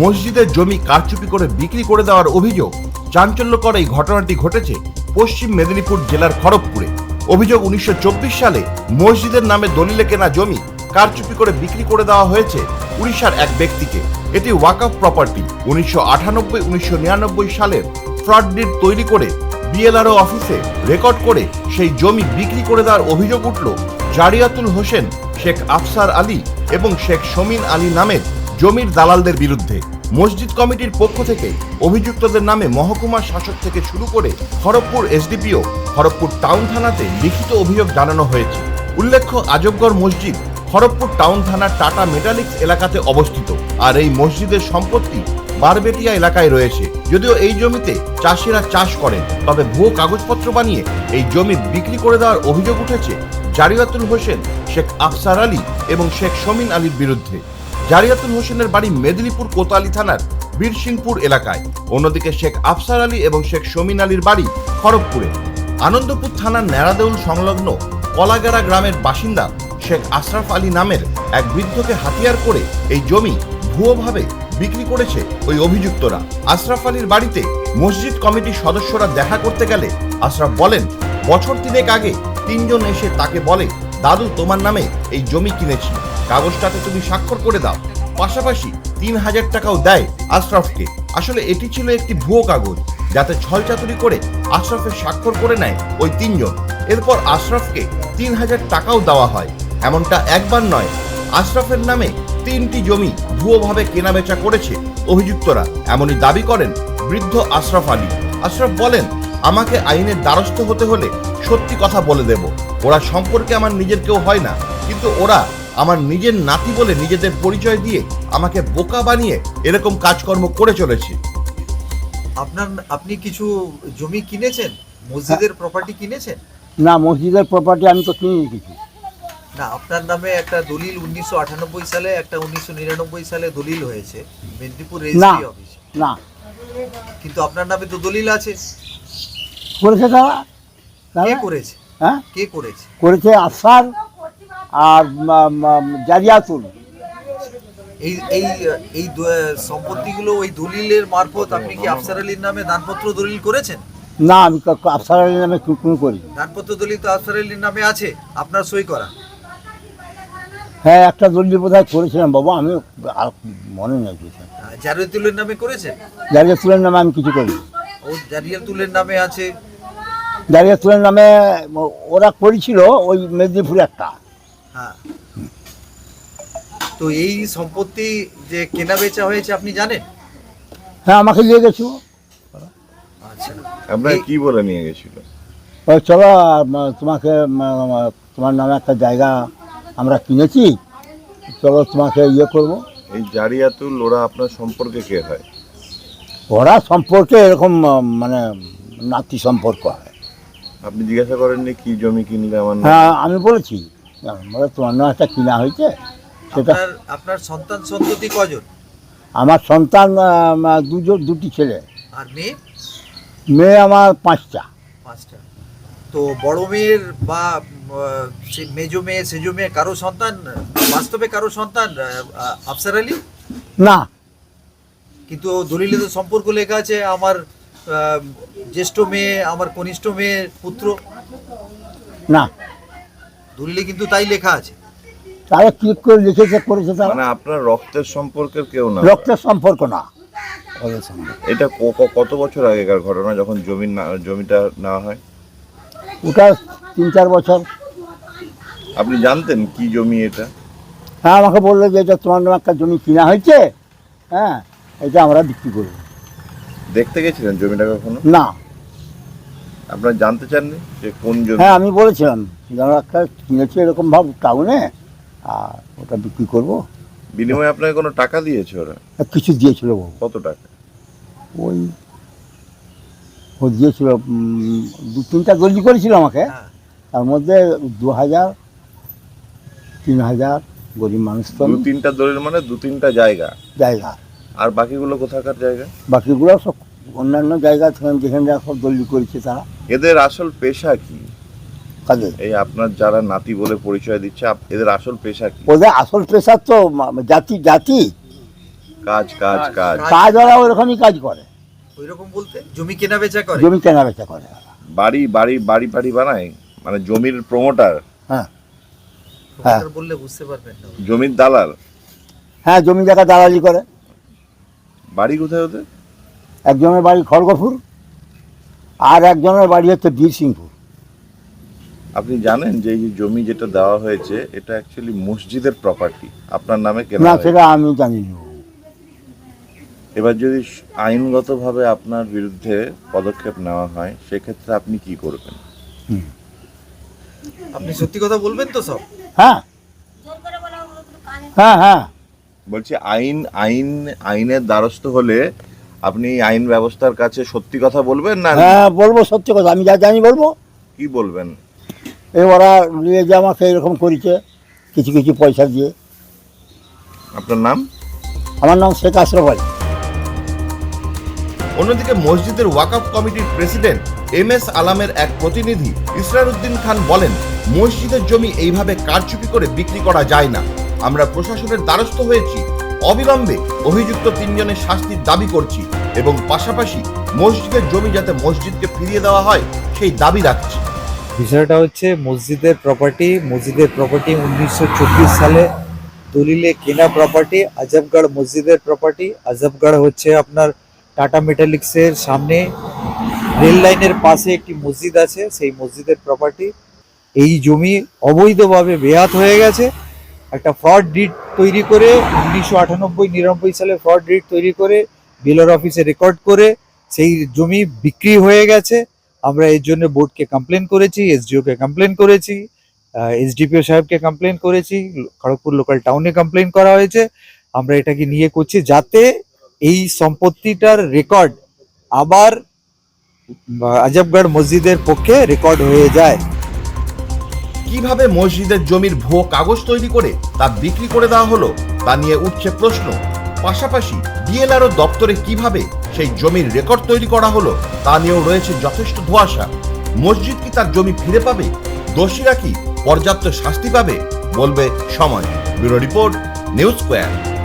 মসজিদের জমি কারচুপি করে বিক্রি করে দেওয়ার অভিযোগ। চাঞ্চল্যকর এই ঘটনাটি ঘটেছে পশ্চিম মেদিনীপুর জেলার খড়গপুরে। অভিযোগ উনিশশো চব্বিশ সালে মসজিদের নামে দলিলে কেনা জমি কারচুপি করে বিক্রি করে দেওয়া হয়েছে উড়িষ্যার এক ব্যক্তিকে। এটি ওয়াকফ প্রপার্টি। উনিশশো আটানব্বই, উনিশশো নিরানব্বই সালের ফ্রড ডিড তৈরি করে বিএলআরও অফিসে রেকর্ড করে সেই জমি বিক্রি করে দেওয়ার অভিযোগ উঠল জারিয়াতুল হোসেন, শেখ আফসার আলী এবং শেখ শমিন আলী নামের জমির দালালদের বিরুদ্ধে মসজিদ কমিটির পক্ষ থেকে অভিযুক্তদের নামে মহকুমা শাসক থেকে শুরু করে খড়গপুর এসডিপিও, খড়গপুর টাউন থানাতে লিখিত অভিযোগ জানানো হয়েছে। উল্লেখ্য, আজবগড় মসজিদ খড়গপুর টাউন থানার টাটা মেটালিক্স এলাকাতে অবস্থিত আর এই মসজিদের সম্পত্তি বারবেটিয়া এলাকায় রয়েছে। যদিও এই জমিতে চাষিরা চাষ করেন, তবে ভুয়ো কাগজপত্র বানিয়ে এই জমি বিক্রি করে দেওয়ার অভিযোগ উঠেছে জারিয়াতুল হোসেন, শেখ আফসার আলী এবং শেখ শমিন আলীর বিরুদ্ধে। জারিয়াতুল হোসেনের বাড়ি মেদিনীপুর কোতালি থানার বীরসিংপুর এলাকায়। অন্যদিকে শেখ আফসার আলী এবং শেখ শমিন আলীর বাড়ি খড়গপুরে। আনন্দপুর থানার ন্যাড়াদেউল সংলগ্ন কলাগেরা গ্রামের বাসিন্দা শেখ আশরাফ আলী নামের এক বৃদ্ধকে হাতিয়ার করে এই জমি ভুয়োভাবে বিক্রি করেছে ওই অভিযুক্তরা। আশরাফ আলীর বাড়িতে মসজিদ কমিটির সদস্যরা দেখা করতে গেলে আশরাফ বলেন, বছর তিনেক আগে তিনজন এসে তাকে বলে, দাদু, তোমার নামে এই জমি কিনেছি কাগজটাতে তুমি স্বাক্ষর করে দাও। পাশাপাশি তিন হাজার টাকাও দেয় আশরাফকে। আসলে এটি ছিল একটি ভুয়ো কাগজ, যাতে ছলচাতুরি করে আশরাফের স্বাক্ষর করে নেয় ওই তিনজন। এরপর আশরাফকে তিন হাজার টাকাও দেওয়া হয়। এমনটা একবার নয়, আশরাফের নামে তিনটি জমি ভুয়োভাবে কেনাবেচা করেছে অভিযুক্তরা। এমনই দাবি করেন বৃদ্ধ আশরাফ আলী। আশরাফ বলেন, আমাকে আইনের দ্বারস্থ হতে হলে সত্যি কথা বলে দেব। ওরা সম্পর্কে আমার নিজের কেউ হয় না, কিন্তু ওরা আমার নিজের নাতি বলে নিজেদের পরিচয় দিয়ে আমাকে বোকা বানিয়ে এরকম কাজকর্ম করে চলেছে। আপনার আপনি কিছু জমি কিনেছেন? মসজিদের প্রপার্টি কিনেছেন? না মসজিদের প্রপার্টি আমি তো কিনে কিছু। না আপনার নামে একটা দলিল উনিশশো আটানব্বই সালে একটা উনিশশো নিরানব্বই সালে দলিল হয়েছে মেদিনীপুর রেজিস্ট্রি অফিস না। কিন্তু আপনার নামে তো দলিল আছে। করেছে তারা? কে করেছে? হ্যাঁ? কে করেছে? করেছে আফসার। আর জারিয়াতুল এই এই এই সম্পত্তিগুলো ওই দলিলের মারফত আপনি কি আফসার আলীর নামে দানপত্র দলিল করেছেন? না আমি আফসার আলীর নামে কোনো করি দানপত্র দলিল তো আফসার আলীর নামে আছে আপনার সই করা। হ্যাঁ একটা দলীয় বোধ হয় করেছিলাম বাবা আমি আর মনে নেই কিছু। জারিয়াতুলের নামে করেছেন? জারিয়াতুলের নামে আমি কিছু করি ও জারিয়াতুলের নামে আছে? জারিয়াতুলের নামে ওরা করেছিল ওই মেদিনীপুরে একটা। হ্যাঁ। তো এই সম্পত্তি যে কেনা বেচা হয়েছে আপনি জানেন? হ্যাঁ আমাকে নিয়ে গেছিল। আচ্ছা। আপনার কি বলে নিয়ে গেছিল? ওই চলো তোমাকে তোমার নামে একটা জায়গা আমরা কিনেছি। চলো তোমাকে ইয়ে করব। এই জারিয়াতুল ওরা আপনার সম্পর্কে কে হয়? ওরা সম্পর্কে এরকম মানে নাতি সম্পর্ক হয়। আপনি জিজ্ঞাসা করেননি কি জমি কিনলে আমার হ্যাঁ আমি বলেছি। আমরা নামে একটা কিনা হয়েছে সেটা আপনার আপনার সন্তান সন্ততি কজন? আমার সন্তান দুজন দুটি ছেলে। আর মেয়ে? মেয়ে আমার পাঁচটা। পাঁচটা। তো বড় মেয়ের বা আহ, সে মেজো মেয়ে সেজো মেয়ে কারও সন্তান বাস্তবে কারও সন্তান আহ, আহ, আফসার আলী? না। কিন্তু দলিলে তো সম্পর্ক লেখা আছে আমার আহ, জ্যেষ্ঠ মেয়ে আমার কনিষ্ঠ মেয়ের পুত্র। না। দলিলে কিন্তু তাই লেখা আছে। তারা ক্লিক করে লিখেছে করেছে তারা? মানে আপনার রক্তের সম্পর্কের কেউ না। রক্তের সম্পর্ক না। ওদের সঙ্গে এটা ক- ক- কত বছর আগেকার ঘটনা যখন জমি না- জমিটা নেওয়া হয়? ওটা তিন চার বছর। আপনি জানতেন কি জমি এটা? হ্যাঁ আমাকে বলল যে এটা তোমার নামে একটা জমি কিনা হয়েছে। হ্যাঁ এটা আমরা বিক্রি করব। দেখতে গেছিলেন জমিটা কখনো? না। আপনারা জানতে চাননি যে কোন জমি? হ্যাঁ আমি বলেছিলাম যে একটা কিনেছি এরকম ভাব টাউনে আর ওটা বিক্রি করব। বিনিময়ে আপনাকে কোনো টাকা দিয়েছে ওরা? আর কিছু দিয়েছিল বাবু। কত টাকা? ওই ও দিয়েছিল উম, দু তিনটা দর্জি করেছিল আমাকে। হ্যাঁ। তার মধ্যে দু হাজার তিন হাজার গরিব মানুষ তো দু তিনটা দলিল মানে দু তিনটা জায়গা? জায়গা। আর বাকিগুলো কোথাকার জায়গা? বাকিগুলো সব অন্যান্য জায়গা থেকে যেখানে যা সব দলিল করেছে তারা। এদের আসল পেশা কি? এই আপনার যারা নাতি বলে পরিচয় দিচ্ছে আপ- এদের আসল পেশা কি? ওদের আসল পেশা তো মা- জাতি জাতি। কাজ কাজ কাজ কাজ। ওরা ওরকমই কাজ করে। ওই রকম বলতে জমি কেনা বেচা করে? জমি কেনা বেচা করে বাড়ি বাড়ি বাড়ি বাড়ি বানায়? মানে জমির প্রমোটার হ্যাঁ। প্রমোটার বললে বুঝতে পারবেন না। জমির দালাল? হ্যাঁ জমি জায়গা দালালি করে। বাড়ি কোথায় ওদের? একজনের বাড়ি খড়গপুর। আর একজনের বাড়ি হচ্ছে বীরসিংপুর আপনি জানেন যে এই জমি যেটা দেওয়া হয়েছে এটা অ্যাকচুয়ালি মসজিদের প্রপার্টি আপনার নামে কেনা না সেটা আমি জানি না এবার যদি আইনগতভাবে আপনার বিরুদ্ধে পদক্ষেপ নেওয়া হয় সেক্ষেত্রে আপনি কি করবেন? আপনি সত্যি কথা বলবেন তো সব? হ্যাঁ। হ্যাঁ হ্যাঁ। বলছি আইন আইন আইনের দ্বারস্থ হলে আপনি আইন ব্যবস্থার কাছে সত্যি কথা বলবেন না? হ্যাঁ বলব সত্যি কথা। আমি যা জানি বলব। কি বলবেন? এই ওরা নিয়ে যে আমাকে এরকম করেছে কিছু কিছু পয়সা দিয়ে। আপনার নাম? আমার নাম শেখ আশরফ আলী। অন্যদিকে মসজিদের ওয়াকফ কমিটির প্রেসিডেন্ট এম এস আলামের এক প্রতিনিধি ইসরারউদ্দিন খান বলেন মসজিদের জমি এইভাবে কারচুপি করে বিক্রি করা যায় না। আমরা প্রশাসনের দ্বারস্থ হয়েছি। অবিলম্বে অভিযুক্ত তিনজনের শাস্তির দাবি করছি এবং পাশাপাশি মসজিদের জমি যাতে মসজিদকে ফিরিয়ে দেওয়া হয়, সেই দাবি রাখছি। বিষয়টা হচ্ছে মসজিদের প্রপার্টি মসজিদের প্রপার্টি উনিশশো চব্বিশ সালে দলিলে কেনা প্রপার্টি আজবগড় মসজিদের প্রপার্টি আজবগড় হচ্ছে আপনার টাটা মেটালিক্সের সামনে, রেল লাইনের পাশে একটি মসজিদ আছে, সেই মসজিদের প্রপার্টি এই জমি অবৈধভাবে বেহাত হয়ে গেছে। একটা ফ্রড ডিট তৈরি করে উনিশশো আটানব্বই নিরানব্বই সালে ফ্রড ডিট তৈরি করে বিলর অফিসে রেকর্ড করে সেই জমি বিক্রি হয়ে গেছে। আমরা এর জন্য বোর্ডকে কমপ্লেন করেছি এসডিওকে কমপ্লেন করেছি এসডিপিও সাহেবকে কমপ্লেন করেছি, খড়গপুর লোকাল টাউনে কমপ্লেন করা হয়েছে। আমরা এটাকে নিয়ে করছি যাতে এই সম্পত্তিটার রেকর্ড আবার আজবগড় মসজিদের পক্ষে রেকর্ড হয়ে যায়। কীভাবে মসজিদের জমির ভুয়ো কাগজ তৈরি করে তা বিক্রি করে দেওয়া হলো, তা নিয়ে উঠছে প্রশ্ন। পাশাপাশি ডিএলআরও দপ্তরে কীভাবে সেই জমির রেকর্ড তৈরি করা হলো, তা নিয়েও রয়েছে যথেষ্ট ধোয়াশা। মসজিদ কি তার জমি ফিরে পাবে? দোষীরা কি পর্যাপ্ত শাস্তি পাবে? বলবে সময়। Bureau report, News Square.